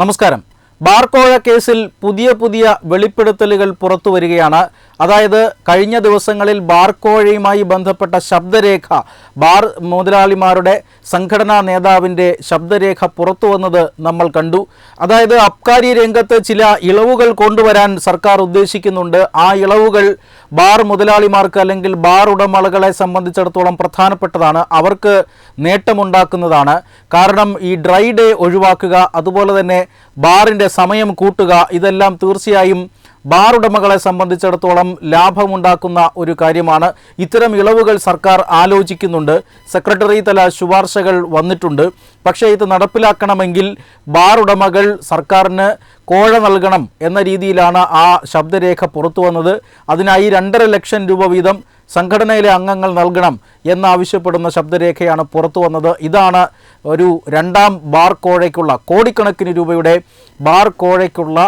നമസ്കാരം. ബാർക്കോഴ കേസിൽ പുതിയ പുതിയ വെളിപ്പെടുത്തലുകൾ പുറത്തു വരികയാണ് അതായത് കഴിഞ്ഞ ദിവസങ്ങളിൽ ബാർക്കോഴയുമായി ബന്ധപ്പെട്ട ശബ്ദരേഖ ബാർ മുതലാളിമാരുടെ സംഘടനാ നേതാവിന്റെ ശബ്ദരേഖ പുറത്തു വന്നത് നമ്മൾ കണ്ടു. അതായത് അബ്കാരി രംഗത്ത് ചില ഇളവുകൾ കൊണ്ടുവരാൻ സർക്കാർ ഉദ്ദേശിക്കുന്നുണ്ട്. ആ ഇളവുകൾ ബാർ മുതലാളിമാർക്ക് അല്ലെങ്കിൽ ബാർ ഉടമകളെ സംബന്ധിച്ചിടത്തോളം പ്രധാനപ്പെട്ടതാണ്. അവർക്ക് നേട്ടമുണ്ടാക്കുന്നതാണ്. കാരണം ഈ ഡ്രൈ ഡേ ഒഴിവാക്കുക അതുപോലെ തന്നെ ബാറിന്റെ സമയം കൂട്ടുക ഇതെല്ലാം തീർച്ചയായും ബാർ ഉടമകളെ സംബന്ധിച്ചിടത്തോളം ലാഭമുണ്ടാക്കുന്ന ഒരു കാര്യമാണ്. ഇത്തരം ഇളവുകൾ സർക്കാർ ആലോചിക്കുന്നുണ്ട്. സെക്രട്ടറി തല ശുപാർശകൾ വന്നിട്ടുണ്ട്. പക്ഷേ ഇത് നടപ്പിലാക്കണമെങ്കിൽ ബാർ ഉടമകൾ സർക്കാരിന് കോഴ നൽകണം എന്ന രീതിയിലാണ് ആ ശബ്ദരേഖ പുറത്തു വന്നത്. അതിനായി രണ്ടര ലക്ഷം രൂപ വീതം സംഘടനയിലെ അംഗങ്ങൾ നൽകണം എന്നാവശ്യപ്പെടുന്ന ശബ്ദരേഖയാണ് പുറത്തു വന്നത്. ഇതാണ് ഒരു രണ്ടാം ബാർ കോഴയ്ക്കുള്ള കോടിക്കണക്കിന് രൂപയുടെ ബാർ കോഴയ്ക്കുള്ള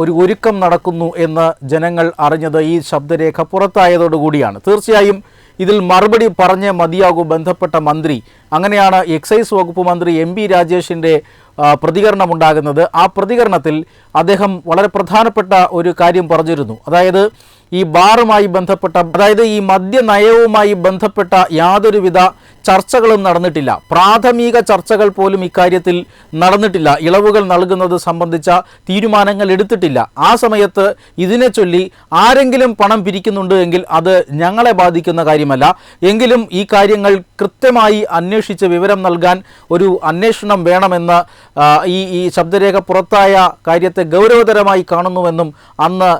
ഒരു ഒരുക്കം നടക്കുന്നു എന്ന് ജനങ്ങൾ അറിഞ്ഞത് ഈ ശബ്ദരേഖ പുറത്തായതോടുകൂടിയാണ്. തീർച്ചയായും ഇതിൽ മറുപടി പറഞ്ഞേ മതിയാകൂ ബന്ധപ്പെട്ട മന്ത്രി. അങ്ങനെയാണ് എക്സൈസ് വകുപ്പ് മന്ത്രി എം പി രാജേഷിന്റെ പ്രതികരണമുണ്ടാകുന്നത് ആ പ്രതികരണത്തിൽ അദ്ദേഹം വളരെ പ്രധാനപ്പെട്ട ഒരു കാര്യം പറഞ്ഞിരുന്നു. അതായത് ഈ ബാറുമായി ബന്ധപ്പെട്ട അതായത് ഈ മദ്യനയവുമായി ബന്ധപ്പെട്ട യാതൊരുവിധ ചർച്ചകളും നടന്നിട്ടില്ല. പ്രാഥമിക ചർച്ചകൾ പോലും ഇക്കാര്യത്തിൽ നടന്നിട്ടില്ല. ഇളവുകൾ നൽകുന്നത് സംബന്ധിച്ച തീരുമാനങ്ങൾ എടുത്തിട്ടില്ല. ആ സമയത്ത് ഇതിനെ ചൊല്ലി ആരെങ്കിലും പണം പിരിക്കുന്നുണ്ട് എങ്കിൽ അത് ഞങ്ങളെ ബാധിക്കുന്ന കാര്യമല്ല. എങ്കിലും ഈ കാര്യങ്ങൾ കൃത്യമായി അന്വേഷിച്ച് വിവരം നൽകാൻ ഒരു അന്വേഷണം വേണമെന്ന് ഈ ഈ ശബ്ദരേഖ പുറത്തായ കാര്യത്തെ ഗൗരവതരമായി കാണുന്നുവെന്നും അന്ന്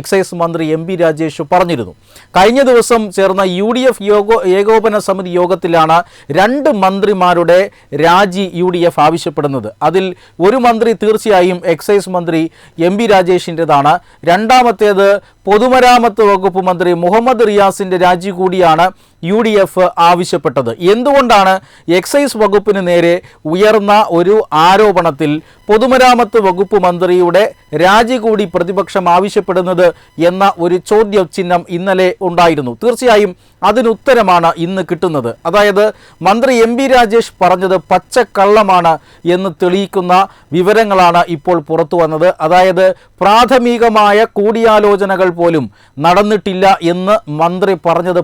എക്സൈസ് മന്ത്രി എം പി രാജേഷ് പറഞ്ഞിരുന്നു. കഴിഞ്ഞ ദിവസം ചേർന്ന യു ഡി എഫ് യോഗോ ഏകോപന സമിതി യോഗത്തിലാണ് രണ്ട് മന്ത്രിമാരുടെ രാജി യു ഡി എഫ് ആവശ്യപ്പെടുന്നത്. അതിൽ ഒരു മന്ത്രി തീർച്ചയായും എക്സൈസ് മന്ത്രി എം പി രാജേഷിന്റെതാണ്. രണ്ടാമത്തേത് പൊതുമരാമത്ത് വകുപ്പ് മന്ത്രി മുഹമ്മദ് റിയാസിന്റെ രാജി கூடியான യു ഡി എഫ് ആവശ്യപ്പെട്ടത്. എന്തുകൊണ്ടാണ് എക്സൈസ് വകുപ്പിന് നേരെ ഉയർന്ന ഒരു ആരോപണത്തിൽ പൊതുമരാമത്ത് വകുപ്പ് മന്ത്രിയുടെ രാജി കൂടി പ്രതിപക്ഷം ആവശ്യപ്പെടുന്നത് എന്ന ഒരു ചോദ്യ ചിഹ്നം ഇന്നലെ ഉണ്ടായിരുന്നു. തീർച്ചയായും അതിനുത്തരമാണ് ഇന്ന് കിട്ടുന്നത്. അതായത് മന്ത്രി എം ബി രാജേഷ് പറഞ്ഞത് പച്ചക്കള്ളമാണ് എന്ന് തെളിയിക്കുന്ന വിവരങ്ങളാണ് ഇപ്പോൾ പുറത്തു വന്നത്. അതായത് പ്രാഥമികമായ കൂടിയാലോചനകൾ പോലും നടന്നിട്ടില്ല എന്ന് മന്ത്രി പറഞ്ഞത്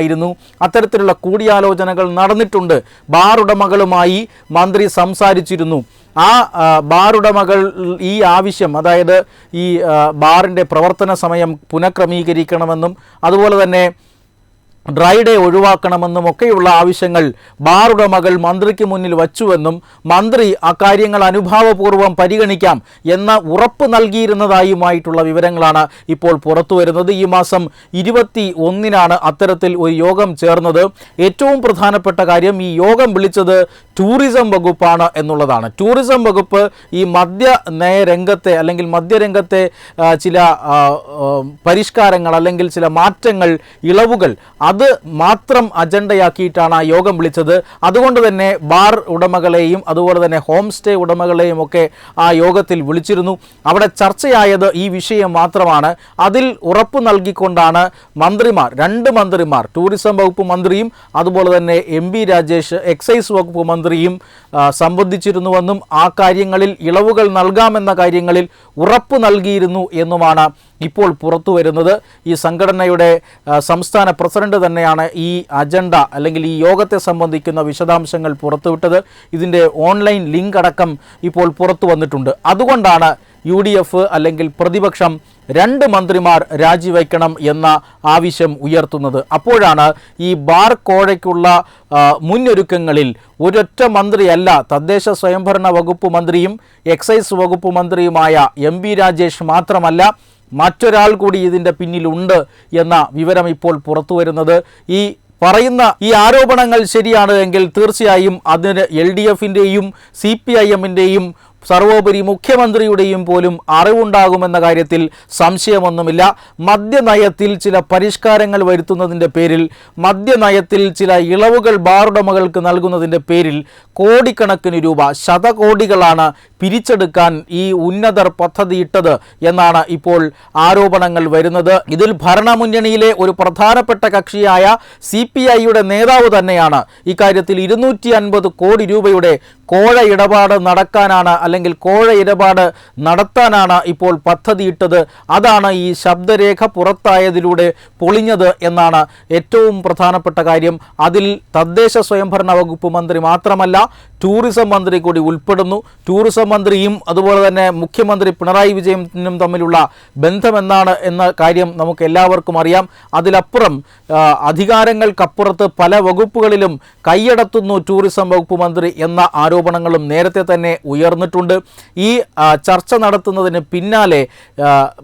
പച്ചക്കള്ളമായിരുന്നു അത്തരത്തിലുള്ള കൂടിയാലോചനകൾ നടന്നിട്ടുണ്ട്. ബാർ ഉടമകളുമായി മന്ത്രി സംസാരിച്ചിരുന്നു. ആ ബാറുടമകൾ ഈ ആവശ്യം അതായത് ഈ ബാറിന്റെ പ്രവർത്തന സമയം പുനഃക്രമീകരിക്കണമെന്നും അതുപോലെ തന്നെ ഡ്രൈ ഡേ ഒഴിവാക്കണമെന്നും ഒക്കെയുള്ള ആവശ്യങ്ങൾ ബാർ ഉടമകൾ മന്ത്രിക്ക് മുന്നിൽ വച്ചുവെന്നും മന്ത്രി അക്കാര്യങ്ങൾ അനുഭാവപൂർവം പരിഗണിക്കാം എന്ന ഉറപ്പ് നൽകിയിരുന്നതായുമായിട്ടുള്ള വിവരങ്ങളാണ് ഇപ്പോൾ പുറത്തു വരുന്നത്. ഈ മാസം ഇരുപത്തി ഒന്നിനാണ് അത്തരത്തിൽ ഒരു യോഗം ചേർന്നത്. ഏറ്റവും പ്രധാനപ്പെട്ട കാര്യം ഈ യോഗം വിളിച്ചത് ടൂറിസം വകുപ്പാണ് എന്നുള്ളതാണ്. ടൂറിസം വകുപ്പ് ഈ മദ്യ നയരംഗത്തെ അല്ലെങ്കിൽ മദ്യരംഗത്തെ ചില പരിഷ്കാരങ്ങൾ അല്ലെങ്കിൽ ചില മാറ്റങ്ങൾ ഇളവുകൾ അത് മാത്രം അജണ്ടയാക്കിയിട്ടാണ് ആ യോഗം വിളിച്ചത്. അതുകൊണ്ട് തന്നെ ബാർ ഉടമകളെയും അതുപോലെ തന്നെ ഹോം സ്റ്റേ ഉടമകളെയും ഒക്കെ ആ യോഗത്തിൽ വിളിച്ചിരുന്നു. അവിടെ ചർച്ചയായത് ഈ വിഷയം മാത്രമാണ്. അതിൽ ഉറപ്പ് നൽകിക്കൊണ്ടാണ് മന്ത്രിമാർ രണ്ട് മന്ത്രിമാർ ടൂറിസം വകുപ്പ് മന്ത്രിയും അതുപോലെ തന്നെ എം രാജേഷ് എക്സൈസ് വകുപ്പ് മന്ത്രിയും സംബന്ധിച്ചിരുന്നുവെന്നും ആ കാര്യങ്ങളിൽ ഇളവുകൾ നൽകാമെന്ന കാര്യങ്ങളിൽ ഉറപ്പ് നൽകിയിരുന്നു എന്നുമാണ് ഇപ്പോൾ പുറത്തു വരുന്നത് ഈ സംഘടനയുടെ സംസ്ഥാന പ്രസിഡന്റ് തന്നെയാണ് ഈ അജണ്ട അല്ലെങ്കിൽ ഈ യോഗത്തെ സംബന്ധിക്കുന്ന വിശദാംശങ്ങൾ പുറത്തുവിട്ടത്. ഇതിന്റെ ഓൺലൈൻ ലിങ്ക് അടക്കം ഇപ്പോൾ പുറത്തു വന്നിട്ടുണ്ട്. അതുകൊണ്ടാണ് യു ഡി എഫ് അല്ലെങ്കിൽ പ്രതിപക്ഷം രണ്ട് മന്ത്രിമാർ രാജിവെക്കണം എന്ന ആവശ്യം ഉയർത്തുന്നത്. അപ്പോഴാണ് ഈ ബാർ കോഴയ്ക്കുള്ള മുന്നൊരുക്കങ്ങളിൽ ഒരൊറ്റ മന്ത്രിയല്ല തദ്ദേശ സ്വയംഭരണ വകുപ്പ് മന്ത്രിയും എക്സൈസ് വകുപ്പ് മന്ത്രിയുമായ എം രാജേഷ് മാത്രമല്ല മറ്റൊരാൾ കൂടി ഇതിന്റെ പിന്നിലുണ്ട് എന്ന വിവരം ഇപ്പോൾ പുറത്തു വരുന്നത്. ഈ പറയുന്ന ഈ ആരോപണങ്ങൾ ശരിയാണ് എങ്കിൽ തീർച്ചയായും അതിന് എൽ ഡി എഫിന്റെയും സി പി ഐ എമ്മിന്റെയും സർവോപരി മുഖ്യമന്ത്രിയുടെയും പോലും അറിവുണ്ടാകുമെന്ന കാര്യത്തിൽ സംശയമൊന്നുമില്ല. മദ്യനയത്തിൽ ചില പരിഷ്കാരങ്ങൾ വരുത്തുന്നതിന്റെ പേരിൽ മദ്യനയത്തിൽ ചില ഇളവുകൾ ബാറുടമകൾക്ക് നൽകുന്നതിന്റെ പേരിൽ കോടിക്കണക്കിന് രൂപ ശതകോടികളാണ് പിരിച്ചെടുക്കാൻ ഈ ഉന്നതർ പദ്ധതിയിട്ടത് എന്നാണ് ഇപ്പോൾ ആരോപണങ്ങൾ വരുന്നത്. ഇതിൽ ഭരണമുന്നണിയിലെ ഒരു പ്രധാനപ്പെട്ട കക്ഷിയായ സി പി ഐയുടെ നേതാവ് തന്നെയാണ്. ഇക്കാര്യത്തിൽ ഇരുന്നൂറ്റി അൻപത് കോടി രൂപയുടെ കോഴ ഇടപാട് നടക്കാനാണ് അല്ലെങ്കിൽ കോഴ ഇടപാട് നടത്താനാണ് ഇപ്പോൾ പദ്ധതിയിട്ടത്. അതാണ് ഈ ശബ്ദരേഖ പുറത്തായതിലൂടെ പൊളിഞ്ഞത് എന്നാണ് ഏറ്റവും പ്രധാനപ്പെട്ട കാര്യം. അതിൽ തദ്ദേശ സ്വയംഭരണ വകുപ്പ് മന്ത്രി മാത്രമല്ല ടൂറിസം മന്ത്രി കൂടി ഉൾപ്പെടുന്നു. ടൂറിസം മന്ത്രിയും അതുപോലെ തന്നെ മുഖ്യമന്ത്രി പിണറായി വിജയനും തമ്മിലുള്ള ബന്ധമെന്നാണ് എന്ന കാര്യം നമുക്ക് എല്ലാവർക്കും അറിയാം. അതിലപ്പുറം അധികാരങ്ങൾക്കപ്പുറത്ത് പല വകുപ്പുകളിലും കൈയടത്തുന്നു ടൂറിസം വകുപ്പ് മന്ത്രി എന്ന ആരോപണങ്ങളും നേരത്തെ തന്നെ ഉയർന്നിട്ടുണ്ട്. ഈ ചർച്ച നടത്തുന്നതിന് പിന്നാലെ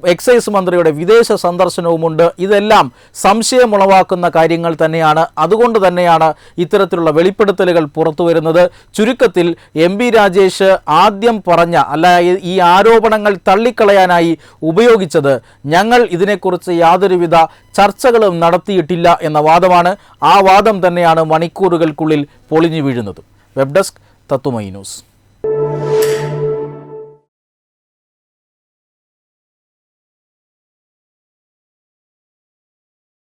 എക്സൈസ് മന്ത്രിയുടെ വിദേശ സന്ദർശനവുമുണ്ട്. ഇതെല്ലാം സംശയമുളവാക്കുന്ന കാര്യങ്ങൾ തന്നെയാണ്. അതുകൊണ്ട് തന്നെയാണ് ഇത്തരത്തിലുള്ള വെളിപ്പെടുത്തലുകൾ പുറത്തു വരുന്നത്. ചുരുക്കത്തിൽ എം ബി രാജേഷ് ആദ്യം പറഞ്ഞ അല്ല ഈ- ആരോപണങ്ങൾ തള്ളിക്കളയാനായി ഉപയോഗിച്ചത് ഞങ്ങൾ ഇതിനെക്കുറിച്ച് യാതൊരുവിധ ചർച്ചകളും നടത്തിയിട്ടില്ല എന്ന വാദമാണ്. ആ വാദം തന്നെയാണ് മണിക്കൂറുകൾക്കുള്ളിൽ പൊളിഞ്ഞു വീഴുന്നത്. വെബ് ഡെസ്ക് തത്തുമൈ ന്യൂസ്